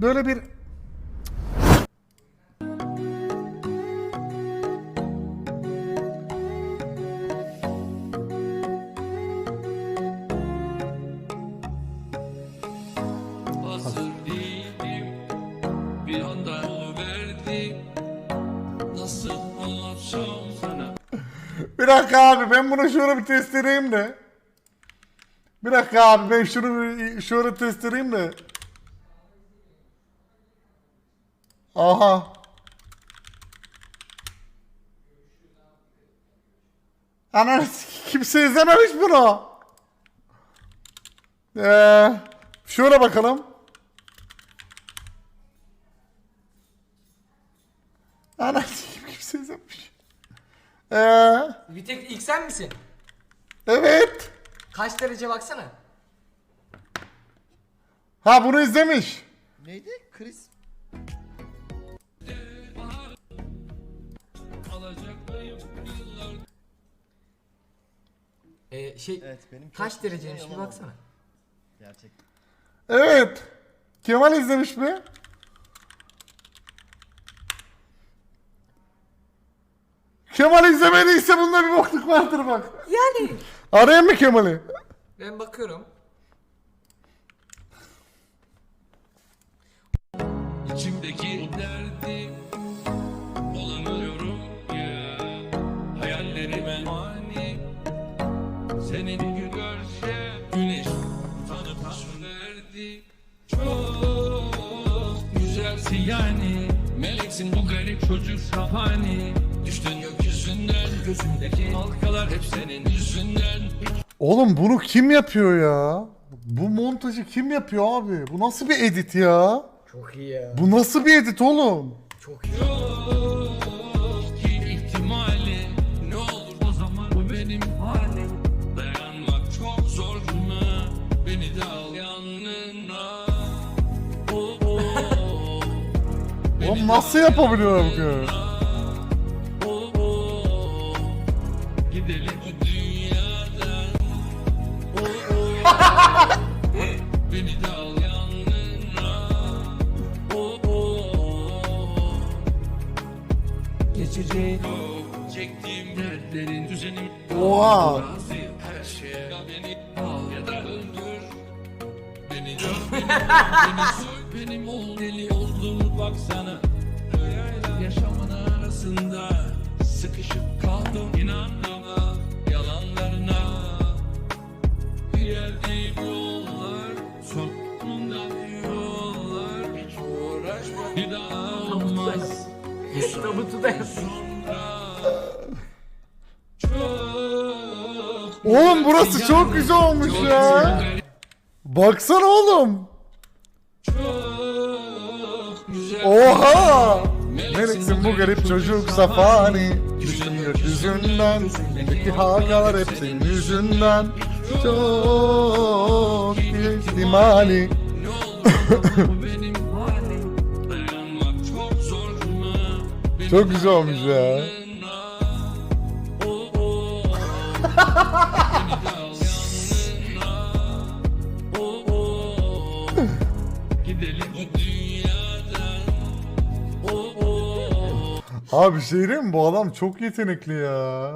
böyle bir Bir dakika abi ben bunu şöyle bir test edeyim de. Bir dakika abi ben şunu şöyle test edeyim de. Aha. Ananı sik- kimse izlememiş bunu. Ee, şöyle bakalım. Ananı sik- kimse izlememiş. Ee, Bir tek ilk sen misin? evet. Kaç derece baksana. Ha bunu izlemiş. Neydi? Chris. Alacaklıyım yıllar Ee, şey Evet benim çok kaç dereceymiş şey bir baksana. Gerçekten. Evet. Kemal izlemiş mi? Kemal izlemediyse bunda bir bokluk vardır bak. Yani. Arayayım mı Kemal'i? Ben bakıyorum. İçimdeki derdi Seni bir gün görse Güneş tanıp verdi Çok güzelsin yani Meleksin bu garip çocuk safani Düştün gökyüzünden Gözümdeki halkalar hep senin yüzünden Oğlum bunu kim yapıyor ya? Bu montajı kim yapıyor abi? Bu nasıl bir edit ya? Çok iyi ya. Bu nasıl bir edit oğlum? Çok iyi. Nasıl al yapabiliyor bu oh. Gidelim bu dünyadan. Beni de al yanına. Geçecek çektiğim dertlerin düzenim Oha. Razıyım her şeye Ya beni al ya da öldür Beni dön beni beni soy benim ol deli olduğunu baksana Sıkışıp kaldım inandım ah yalanlarına Bir yerdeyim yollar Sonunda yollar Hiç uğraşma bir daha olmaz Tabutu da. Oğlum burası çok güzel olmuş ya. Baksana oğlum. Oha! Meleksin bu garip çocuk safani Bendeki halkalar hep senin yüzünden Çok ihtimali Çok güzel olmuş ya. Abi şey diyeyim mi? Bu adam çok yetenekli ya.